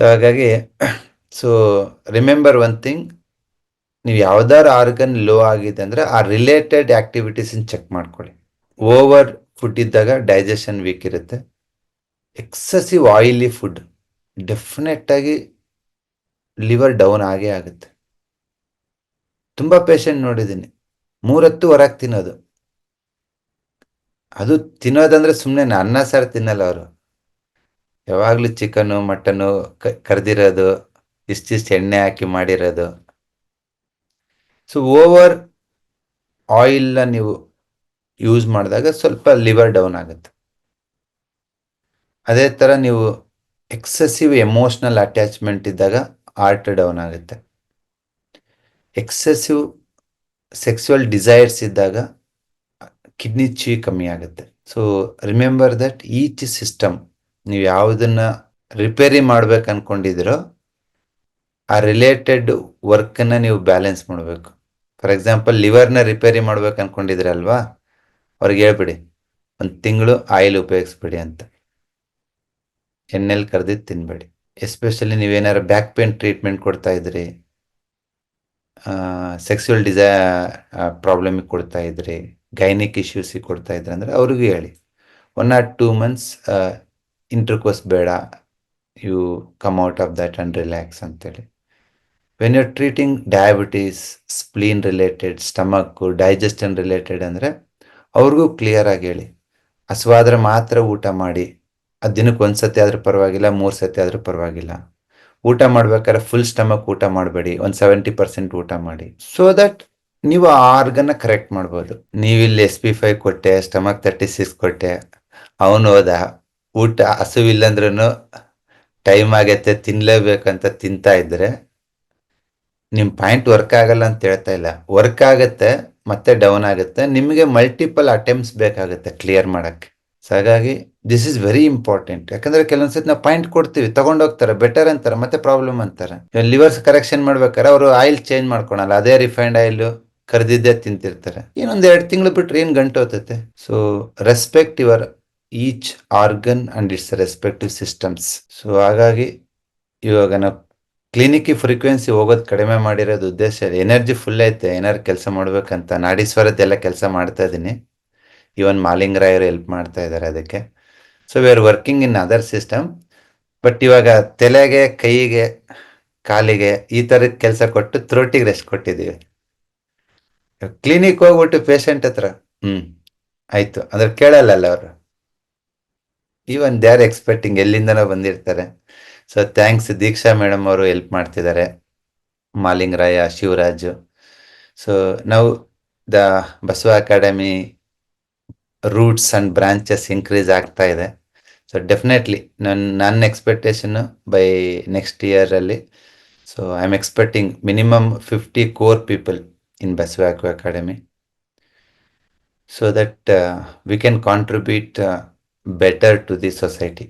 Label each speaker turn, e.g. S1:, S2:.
S1: So ಹಾಗಾಗಿ so remember one thing ನೀವು ಯಾವ್ದಾದ್ರು ಆರ್ಗನ್ ಲೋ ಆಗಿದೆ ಅಂದರೆ, ಆ ರಿಲೇಟೆಡ್ ಆ್ಯಕ್ಟಿವಿಟೀಸನ್ನ ಚೆಕ್ ಮಾಡ್ಕೊಳ್ಳಿ. ಓವರ್ ಫುಡ್ ಇದ್ದಾಗ ಡೈಜೆಷನ್ ವೀಕ್ ಇರುತ್ತೆ. ಎಕ್ಸಸಿವ್ ಆಯಿಲಿ ಫುಡ್ ಡೆಫಿನೆಟ್ಟಾಗಿ ಲಿವರ್ ಡೌನ್ ಆಗೇ ಆಗುತ್ತೆ. ತುಂಬ ಪೇಷಂಟ್ ನೋಡಿದ್ದೀನಿ. ಮೂರತ್ತು ಹೊರಗೆ ತಿನ್ನೋದು. ಅದು ತಿನ್ನೋದಂದ್ರೆ ಸುಮ್ಮನೆ ಅನ್ನ ಸಾರು ತಿನ್ನಲ್ಲ ಅವರು. ಯಾವಾಗಲೂ ಚಿಕನ್ನು ಮಟನ್ನು ಕರೆದಿರೋದು ಇಷ್ಟಿಷ್ಟು ಎಣ್ಣೆ ಹಾಕಿ ಮಾಡಿರೋದು. ಸೊ ಓವರ್ ಆಯಿಲ್ನ ನೀವು ಯೂಸ್ ಮಾಡಿದಾಗ ಸ್ವಲ್ಪ ಲಿವರ್ ಡೌನ್ ಆಗುತ್ತೆ. ಅದೇ ಥರ ನೀವು ಎಕ್ಸೆಸಿವ್ ಎಮೋಷ್ನಲ್ ಅಟ್ಯಾಚ್ಮೆಂಟ್ ಇದ್ದಾಗ ಹಾರ್ಟ್ ಡೌನ್ ಆಗುತ್ತೆ. ಎಕ್ಸೆಸಿವ್ ಸೆಕ್ಸುವಲ್ ಡಿಸೈರ್ಸ್ ಇದ್ದಾಗ ಕಿಡ್ನಿ ಚೀ ಕಮ್ಮಿ ಆಗುತ್ತೆ. So remember that each system ನೀವು ಯಾವುದನ್ನ ರಿಪೇರಿ ಮಾಡ್ಬೇಕು ಅನ್ಕೊಂಡಿದ್ರೋ ಆ ರಿಲೇಟೆಡ್ ವರ್ಕನ್ನು ನೀವು ಬ್ಯಾಲೆನ್ಸ್ ಮಾಡಬೇಕು. ಫಾರ್ ಎಕ್ಸಾಂಪಲ್ ಲಿವರ್ನ ರಿಪೇರಿ ಮಾಡ್ಬೇಕು ಅನ್ಕೊಂಡಿದ್ದೀರಲ್ವಾ ಅವ್ರಿಗೆ ಹೇಳ್ಬಿಡಿ, ಒಂದು ತಿಂಗಳು ಆಯಿಲ್ ಉಪಯೋಗಿಸ್ಬಿಡಿ ಅಂತ. ಎಣ್ಣೆಲಿ ಕರೆದಿದ್ದು ತಿನ್ಬೇಡಿ. ಎಸ್ಪೆಷಲಿ ನೀವೇನಾದ್ರು ಬ್ಯಾಕ್ ಪೇನ್ ಟ್ರೀಟ್ಮೆಂಟ್ ಕೊಡ್ತಾ ಇದ್ರಿ ಸೆಕ್ಸುವಲ್ ಡಿಸೈ ಪ್ರಾಬ್ಲಮಿಗೆ ಕೊಡ್ತಾ ಇದ್ರಿ ಗೈನಿಕ್ ಇಶ್ಯೂಸಿಗೆ ಕೊಡ್ತಾ ಇದ್ರಿ ಅಂದರೆ ಅವ್ರಿಗೂ ಹೇಳಿ. One or two months intercourse ಬೇಡ you come out of that and relax ಅಂತೇಳಿ. When you treating diabetes spleen related stomach digestion related ಅಂದರೆ ಅವ್ರಿಗೂ ಕ್ಲಿಯರ್ ಆಗಿ ಹೇಳಿ. ಹಸುವಾದ್ರೆ ಮಾತ್ರ ಊಟ ಮಾಡಿ. ಅದು ದಿನಕ್ಕೆ ಒಂದು ಸತಿ ಆದರೂ ಪರವಾಗಿಲ್ಲ, ಮೂರು ಸತಿ ಆದರೂ ಪರವಾಗಿಲ್ಲ. ಊಟ ಮಾಡಬೇಕಾದ್ರೆ ಫುಲ್ ಸ್ಟಮಕ್ ಊಟ ಮಾಡಬೇಡಿ, ಒಂದು ಸೆವೆಂಟಿ ಪರ್ಸೆಂಟ್ ಊಟ ಮಾಡಿ. ಸೊ ದಟ್ ನೀವು ಆ ಆರ್ಗನ್ನ ಕರೆಕ್ಟ್ ಮಾಡ್ಬೋದು. ನೀವಿಲ್ಲಿ ಎಸ್ ಪಿ ಫೈವ್ ಕೊಟ್ಟೆ ಸ್ಟಮಕ್ ತರ್ಟಿ ಸಿಕ್ಸ್ ಕೊಟ್ಟೆ, ಅವನು ಹೋದ ಊಟ ಹಸುವಿಲ್ಲಂದ್ರೂ ಟೈಮ್ ಆಗೈತೆ ತಿನ್ಲೇಬೇಕಂತ ತಿಂತಾ ಇದ್ರೆ ನಿಮ್ಮ ಪಾಯಿಂಟ್ ವರ್ಕ್ ಆಗಲ್ಲ ಅಂತ ಹೇಳ್ತಾ ಇಲ್ಲ. ವರ್ಕ್ ಆಗುತ್ತೆ, ಮತ್ತೆ ಡೌನ್ ಆಗುತ್ತೆ. ನಿಮಗೆ ಮಲ್ಟಿಪಲ್ ಅಟೆಂಪ್ಟ್ಸ್ ಬೇಕಾಗುತ್ತೆ ಕ್ಲಿಯರ್ ಮಾಡಕ್ಕೆ. ಸೊ ಹಾಗಾಗಿ ದಿಸ್ ಇಸ್ ವೆರಿ ಇಂಪಾರ್ಟೆಂಟ್ ಯಾಕಂದ್ರೆ ಕೆಲವೊಂದ್ಸತಿ ನಾವು ಪಾಯಿಂಟ್ ಕೊಡ್ತೀವಿ ತಗೊಂಡೋಗ್ತಾರೆ ಬೆಟರ್ ಅಂತಾರೆ, ಮತ್ತೆ ಪ್ರಾಬ್ಲಮ್ ಅಂತಾರೆ. ಲಿವರ್ಸ್ ಕರೆಕ್ಷನ್ ಮಾಡ್ಬೇಕಾದ್ರೆ ಅವರು ಆಯಿಲ್ ಚೇಂಜ್ ಮಾಡ್ಕೊಳಲ್ಲ, ಅದೇ ರಿಫೈನ್ಡ್ ಆಯಿಲ್ ಕರೆದಿದ್ದೇ ತಿಂತಿರ್ತಾರೆ. ಇನ್ನೊಂದ್ ಎರಡು ತಿಂಗಳು ಬಿಟ್ರೆ ಏನ್ ಗಂಟು ಹೋಗ್ತೈತೆ so respect your each organ and its respective systems so ಹಾಗಾಗಿ ಇವಾಗ ನಾವು ಕ್ಲಿನಿಕ್ಗೆ ಫ್ರೀಕ್ವೆನ್ಸಿ ಹೋಗೋದು ಕಡಿಮೆ ಮಾಡಿರೋದು ಉದ್ದೇಶ ಎನರ್ಜಿ ಫುಲ್ ಐತೆ ಏನಾರು ಕೆಲಸ ಮಾಡ್ಬೇಕಂತ. ನಾಡೀಶ್ವರದ್ದೆಲ್ಲ ಕೆಲಸ ಮಾಡ್ತಾ ಇದ್ದೀನಿ ಇವನ್ ಮಾಲಿಂಗರಾಯರು ಹೆಲ್ಪ್ ಮಾಡ್ತಾ ಇದ್ದಾರೆ ಅದಕ್ಕೆ. So we are working in other system but ಇವಾಗ ತಲೆಗೆ, ಕೈಗೆ, ಕಾಲಿಗೆ ಈ ಥರದ ಕೆಲಸ ಕೊಟ್ಟು ಥ್ರೋಟಿಗೆ ರೆಸ್ಟ್ ಕೊಟ್ಟಿದ್ದೀವಿ ಕ್ಲಿನಿಕ್ ಹೋಗ್ಬಿಟ್ಟು ಪೇಷಂಟ್ ಹತ್ರ. ಹ್ಞೂ ಆಯಿತು. ಅಂದ್ರೆ ಕೇಳಲ್ಲ ಅವರು? ಈವನ್ ದೇ ಆರ್ ಎಕ್ಸ್ಪೆಕ್ಟಿಂಗ್ ಎಲ್ಲಿಂದನೋ ಬಂದಿರ್ತಾರೆ. ಸೊ ಥ್ಯಾಂಕ್ಸ್ ದೀಕ್ಷಾ ಮೇಡಮ್ ಅವರು ಹೆಲ್ಪ್ ಮಾಡ್ತಿದ್ದಾರೆ. ಮಾಲಿಂಗರಾಯ ಶಿವರಾಜು. ಸೊ ನಾವು the Basava academy roots and branches increase ಆಗ್ತಾ ಇದೆ. ಸೊ ಡೆಫಿನೆಟ್ಲಿ ನನ್ನ ನನ್ನ ಎಕ್ಸ್ಪೆಕ್ಟೇಷನ್ನು by next ಇಯರಲ್ಲಿ so I am expecting minimum fifty core people in Basava academy so that we can contribute better to the society